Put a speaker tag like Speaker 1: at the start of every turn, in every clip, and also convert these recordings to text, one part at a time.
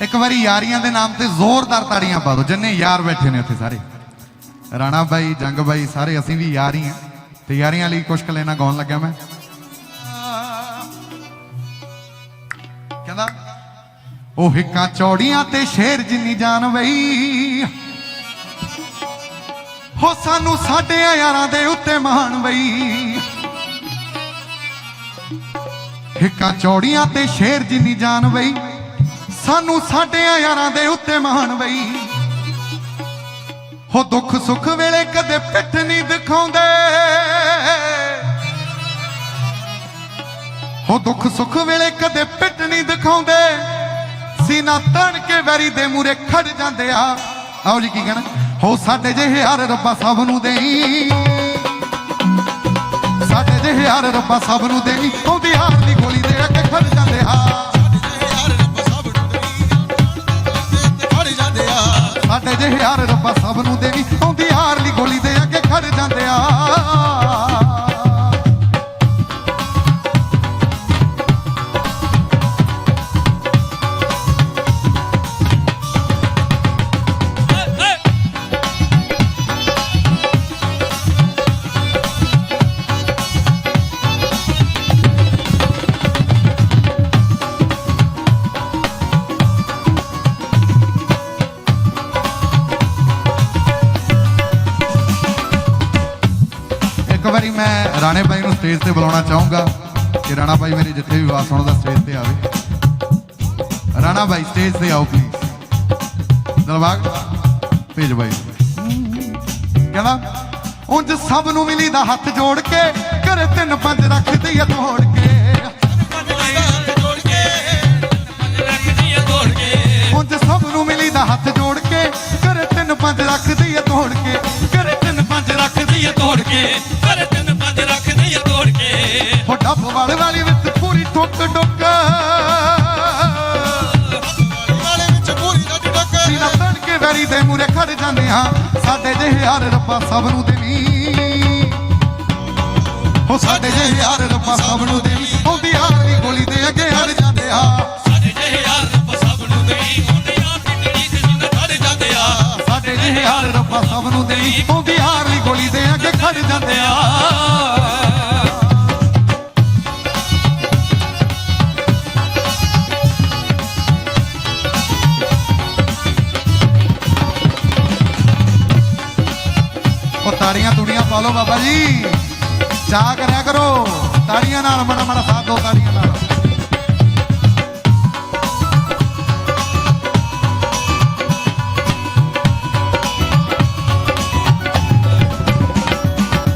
Speaker 1: ਇੱਕ ਵਾਰੀ ਯਾਰੀਆਂ ਦੇ ਨਾਮ ਤੇ ਜ਼ੋਰਦਾਰ ਤਾੜੀਆਂ ਪਾ ਦਿਓ। ਜਿੰਨੇ ਯਾਰ ਬੈਠੇ ਨੇ ਉੱਥੇ ਸਾਰੇ। ਰਾਣਾ ਬਾਈ, ਜੰਗ ਬਾਈ, ਸਾਰੇ ਅਸੀਂ ਵੀ ਯਾਰ ਹੀ ਆ ਤੇ ਯਾਰੀਆਂ ਲਈ ਕੁਛ ਕੁ ਲੈਣਾ ਗਾਉਣ ਲੱਗਿਆ ਮੈਂ। ਕਹਿੰਦਾ, ਉਹ ਹਿੱਕਾਂ ਚੌੜੀਆਂ ਤੇ ਸ਼ੇਰ ਜਿੰਨੀ ਜਾਨ ਬਈ ਹੋ ਸਾਨੂੰ ਸਾਡੇ ਯਾਰਾਂ ਦੇ ਉੱਤੇ ਮਾਣ ਬਈ ਹਿੱਕਾਂ ਚੌੜੀਆਂ ਤੇ ਸ਼ੇਰ ਜਿੰਨੀ ਜਾਨ ਬਈ ਸਾਨੂੰ ਸਾਡਿਆਂ ਯਾਰਾਂ ਦੇ ਉੱਤੇ ਮਾਣ ਬਈ। ਹੋ ਦੁੱਖ ਸੁੱਖ ਵੇਲੇ ਕਦੇ ਪਿੱਠ ਨਹੀਂ ਦਿਖਾਉਂਦੇ। ਹੋ ਦੁੱਖ ਸੁੱਖ ਵੇਲੇ ਕਦੇ ਪਿੱਠ ਨਹੀਂ ਦਿਖਾਉਂਦੇ। ਸੀਨਾ ਤਣ ਕੇ ਵੈਰੀ ਦੇ ਮੂਰੇ ਖੜ ਜਾਂਦੇ ਆ। ਆਓ ਜੀ ਕੀ ਕਹਿਣਾ? ਹੋ ਸਾਡੇ ਜਿਹੇ ਯਾਰ ਰੱਬਾ ਸਭ ਨੂੰ ਦੇਈ। ਸਾਡੇ ਜਿਹੇ ਯਾਰ ਰੱਬਾ ਸਭ ਨੂੰ ਦੇਈ। ਆਉਂਦੀ ਹਾਰ ਮੈਂ ਰਾਣੇ ਬਾਈ ਨੂੰ ਸਟੇਜ ਤੇ ਬੁਲਾਉਣਾ ਚਾਹੂੰਗਾ ਕਿ ਰਾਣਾ ਬਾਈ ਮੇਰੀ ਜਿੱਥੇ ਵੀ ਆਵਾਜ਼ ਸੁਣਦਾ ਸਟੇਜ ਤੇ ਆਵੇ। ਰਾਣਾ ਬਾਈ ਸਟੇਜ ਤੇ ਆਓ ਪਲੀਜ਼ ਦਲਬਾਗ ਭੇਜ ਬਾਈ ਕਹਿੰਦਾ, ਉਂਝ ਸਭ ਨੂੰ ਮਿਲੀ ਦਾ ਹੱਥ ਜੋੜ ਕੇ, ਘਰੇ ਤਿੰਨ ਪੰਜ ਰੱਖਦੀ ਆ ਤੋੜ ਕੇ।
Speaker 2: ਜੋੜ ਕੇ
Speaker 1: ਉਂਝ ਸਭ ਨੂੰ ਮਿਲੀ ਦਾ ਹੱਥ ਜੋੜ ਕੇ, ਘਰੇ ਤਿੰਨ ਪੰਜ ਰੱਖਦੀ ਆ ਤੋੜ ਕੇ। ਘਰੇ ਤਿੰਨ ਪੰਜ ਰੱਖਦੀ ਆ ਤੋੜ ਕੇ। ਡੱਬ ਵਾਲੇ ਵਾਲੀ ਵਿੱਚ ਪੂਰੀ ਠੁੱਕ ਡੁੱਕ।
Speaker 2: ਵਾਲੇ ਵਿੱਚ ਪੂਰੀ ਰੱਜ ਡੱਕ
Speaker 1: ਸੀਨਾ ਤਣ ਕੇ ਵੈਰੀ ਦੇ ਮੂਰੇ ਖੜ ਜਾਂਦੇ ਹਾਂ। ਸਾਡੇ ਜਿਹੇ ਯਾਰ ਰੱਬਾ ਸਭ ਨੂੰ ਦੇਵੀ। ਹੋ ਸਾਡੇ ਜਿਹੇ ਯਾਰ ਰੱਬਾ ਸਭ ਨੂੰ ਦੇਵੀ। ਆਉਂਦੀ ਹਾਰ ਦੀ ਗੋਲੀ ਦੇ ਅੱਗੇ ਹੜ ਜਾਂਦੇ ਆ
Speaker 2: ਸਾਡੇ ਜਿਹੇ ਯਾਰ ਰੱਬ ਸਭ ਨੂੰ ਦੇਈ ਹੁੰਦੇ ਆ ਜ਼ਿੰਦਗੀ ਚ ਜਿੰਦ ਖੜ ਜਾਂਦੇ ਆ
Speaker 1: ਸਾਡੇ ਜਿਹੇ ਯਾਰ ਰੱਬਾ ਸਭ ਨੂੰ ਦੇਵੀ। ਆਉਂਦੀ ਹਾਰ ਦੀ ਗੋਲੀ ਦੇ ਅੱਗੇ ਖੜ ਜਾਂਦੇ ਆ ਉਹ ਤਾੜੀਆਂ ਤੁੜੀਆਂ ਪਾ ਲਓ ਬਾਬਾ ਜੀ। ਚਾਹ ਕਰਿਆ ਕਰੋ। ਤਾੜੀਆਂ ਨਾਲ ਮੜਾ ਮੜਾ ਸਾਥ ਦੋ ਤਾੜੀਆਂ ਨਾਲ।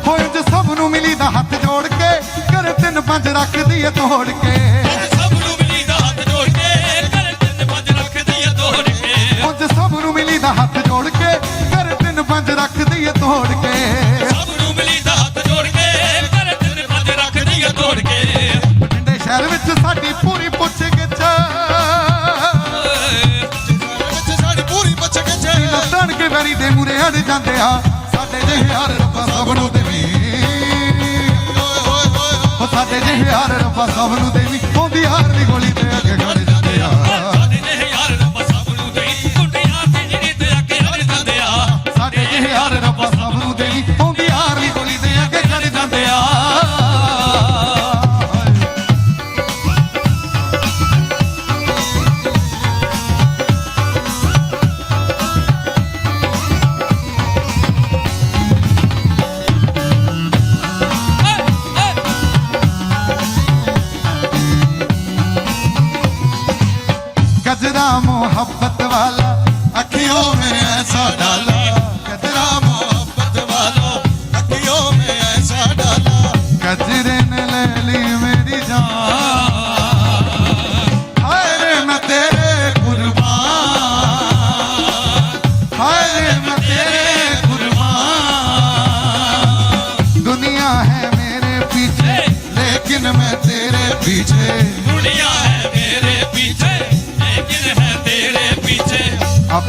Speaker 1: ਹੋਏ ਜੇ ਸਭ ਨੂੰ ਮਿਲੀ ਦਾ ਹੱਥ ਜੋੜ ਕੇ, ਘਰੇ ਤਿੰਨ ਪੰਜ ਰੱਖਦੀ ਏ ਤੋੜ ਕੇ। ਜਾਂਦੇ ਆ ਸਾਡੇ ਜਿਹੇ ਯਾਰ ਰੱਬਾ ਸਭ ਨੂੰ ਦੇਵੀ।
Speaker 2: ਓਏ
Speaker 1: ਉਹ ਸਾਡੇ ਜਿਹੇ ਯਾਰ ਰੱਬਾ ਸਭ ਨੂੰ ਦੇਵੀ। ਆਉਂਦੀ ਹਾਰ ਦੀ ਗੋਲੀ ਤੇ ਅੱਗੇ
Speaker 2: ਕਦਰਾ ਵਾਲਾ, ਅੱਖਿਓ ਮੇ ਐਸਾ ਡਾਲਾ ਕਦਰਾ ਮੁਹੱਬਤ ਵਾਲਾ,
Speaker 1: ਅੱਖਿਓ ਮੇ ਐਸਾ ਡਾਲਾ ਕਜਰੇ ਨੇ ਲੈ ਲਈ ਮੇਰੀ ਜਾਨ। ਹਾਏ ਮੈਂ ਤੇਰੇ ਕੁਰਬਾਨ। ਹਾਏ ਮੈਂ
Speaker 2: ਤੇਰੇ ਕੁਰਬਾਨ। ਦੁਨੀਆ ਹੈ ਮੇਰੇ
Speaker 1: ਪਿੱਛੇ,
Speaker 3: ਲੇਕਿਨ ਮੈਂ ਤੇਰੇ ਪਿੱਛੇ। ਦੁਨੀਆ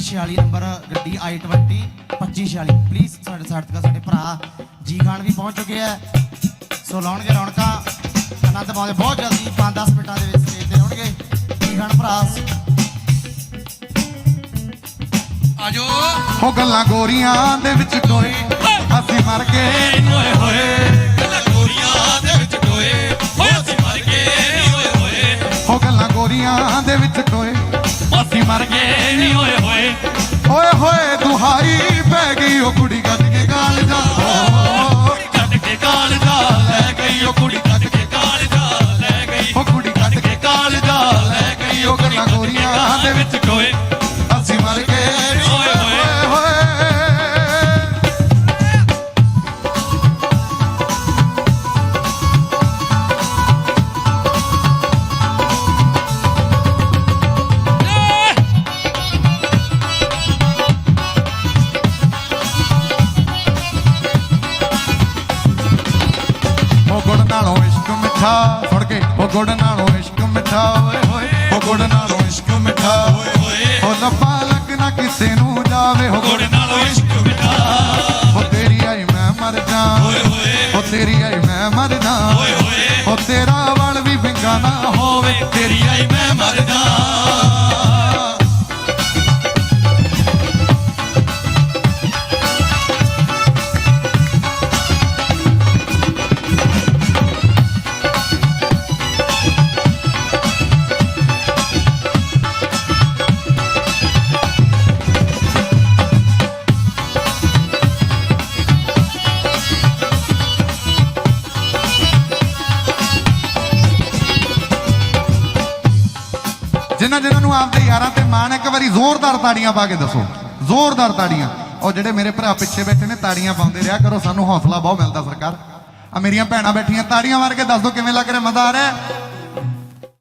Speaker 3: 2546 ਨੰਬਰ ਗੱਡੀ i20 2546 ਪਲੀਜ਼ ਸਾਡੇ ਤੇ ਸਾਡੇ ਭਰਾ ਜੀ ਖਾਨ ਵੀ ਪਹੁੰਚ ਚੁੱਕੇ ਆ। ਸੋ ਲਾਉਣਗੇ ਰੌਣਕਾਂ। ਆਨੰਦ ਪਾਉਂਦੇ ਬਹੁਤ ਜਲਦੀ 5-10 ਮਿੰਟਾਂ ਦੇ ਵਿੱਚ ਸਟੇਜ ਤੇ ਹੋਣਗੇ ਜੀ ਖਾਨ ਭਰਾ।
Speaker 2: ਆਜੋ।
Speaker 1: ਉਹ ਗੱਲਾਂ ਗੋਰੀਆਂ ਦੇ ਵਿੱਚ ਟੋਏ ਮਿੱਠਾ ਸੁਣ ਕੇ ਉਹ ਗੁੜ ਨਾਲੋਂ ਇਸ਼ਕ ਮਿੱਠਾ ਓਏ ਹੋਏ ਉਹ ਗੁੜ ਨਾਲੋਂ ਇਸ਼ਕ ਮਿੱਠਾ ਓਏ
Speaker 2: ਹੋਏ।
Speaker 1: ਉਹ ਲੱਭਾ ਲੱਗਣਾ ਕਿਸੇ ਨੂੰ ਜਾਵੇ ਉਹ
Speaker 2: ਗੁੜ ਨਾਲੋਂ ਇਸ਼ਕ ਮਿਟਾ
Speaker 1: ਉਹ ਤੇਰੀ ਆਈ ਮੈਂ ਮਰ ਜਾ
Speaker 2: ਓਏ ਹੋਏ।
Speaker 1: ਉਹ ਤੇਰੀ ਆਈ ਮੈਂ ਮਰ ਜਾ
Speaker 2: ਓਏ ਹੋਏ।
Speaker 1: ਉਹ ਤੇਰਾ ਵਲ ਵੀ ਵਿੰਗਾ ਨਾ ਹੋਵੇ।
Speaker 2: ਤੇਰੀ ਆਈ ਮੈਂ ਮਰ ਜਾ
Speaker 1: ਜਿਨ੍ਹਾਂ ਨੂੰ ਆਪਦੇ ਯਾਰਾਂ ਤੇ ਮਾਣ ਇੱਕ ਵਾਰੀ ਜ਼ੋਰਦਾਰ ਤਾੜੀਆਂ ਪਾ ਕੇ ਦੱਸੋ। ਜ਼ੋਰਦਾਰ ਤਾੜੀਆਂ। ਉਹ ਜਿਹੜੇ ਮੇਰੇ ਭਰਾ ਪਿੱਛੇ ਬੈਠੇ ਨੇ, ਤਾੜੀਆਂ ਪਾਉਂਦੇ ਰਿਹਾ ਕਰੋ, ਸਾਨੂੰ ਹੌਸਲਾ ਬਹੁਤ ਮਿਲਦਾ ਸਰਕਾਰ। ਆ ਮੇਰੀਆਂ ਭੈਣਾਂ ਬੈਠੀਆਂ, ਤਾੜੀਆਂ ਮਾਰ ਕੇ ਦੱਸ ਦਿਓ ਕਿਵੇਂ ਲੱਗ ਰਿਹਾ, ਮਜ਼ਾ ਆ ਰਿਹਾ